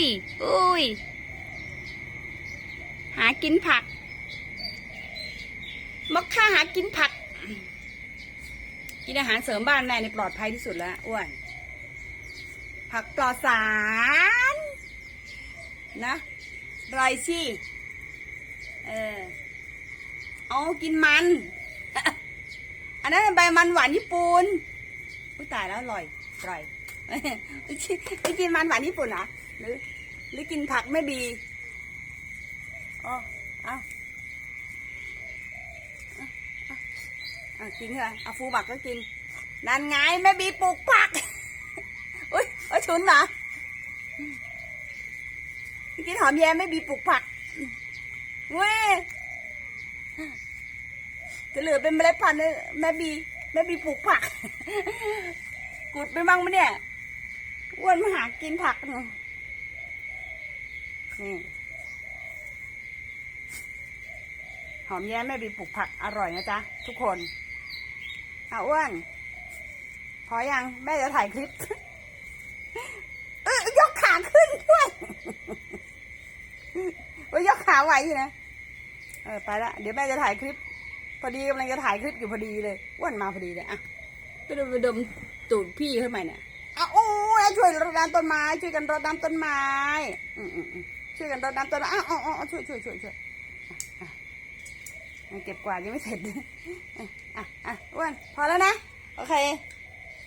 ยอุ้ย หากินผักมักค่าหากินผัก กินอาหารเสริมบ้านแม่ในปลอดภัยที่สุดแล้วอ้วน ผักปลอดสาร นะไรชี่ เออ เอากินมัน อันนั้นใบมันหวานญี่ปุ่นอุ้ยตายแล้วอร่อยอร่อย ไม่กินมันหวานญี่ปุ่นเหรอหรือ หรือกินผักไม่บีอ๋อเอาเอาเอกินเถอเอาฟูบักก็กิน นั่นไงแม่บีปลูกผัก อุ้ยโอ้ยชุนเหรอกินหอมแย้มแม่บีปลูกผักเว้ยจะเหลือเป็นเมล็ดพันธุ์แม่บีแม่บีปลูกผัก กุดไปบ้างไหมเนี่ย อ้วนมาหากินผักหนูนี่หอมแย้มแม่บีปลูกผักอร่อยนะจ๊ะ ทุกคนเอาอ้วน พอยังแม่จะถ่ายคลิป เอ้ยยกขาขึ้นด้วยว่ายกขาไหวอยู่นะ เออไปละเดี๋ยวแม่จะถ่ายคลิป พอดีกำลังจะถ่ายคลิปอยู่พอดีเลยอ้วนมาพอดีเลยอะไปดมไปดมตูดพี่เข้ามาเนี่ยอะโอ้ยช่วยรด น้ำต้นไม้ ช่วยกันรดน้ำต้นไม้ช่วยกันรดน้ำต้นไม้อ้าวอ๋อช่วยช่วยช่วยช่วยเก็บกวาดยังไม่เสร็จอะอะอ้วนพอแล้วนะ โอเค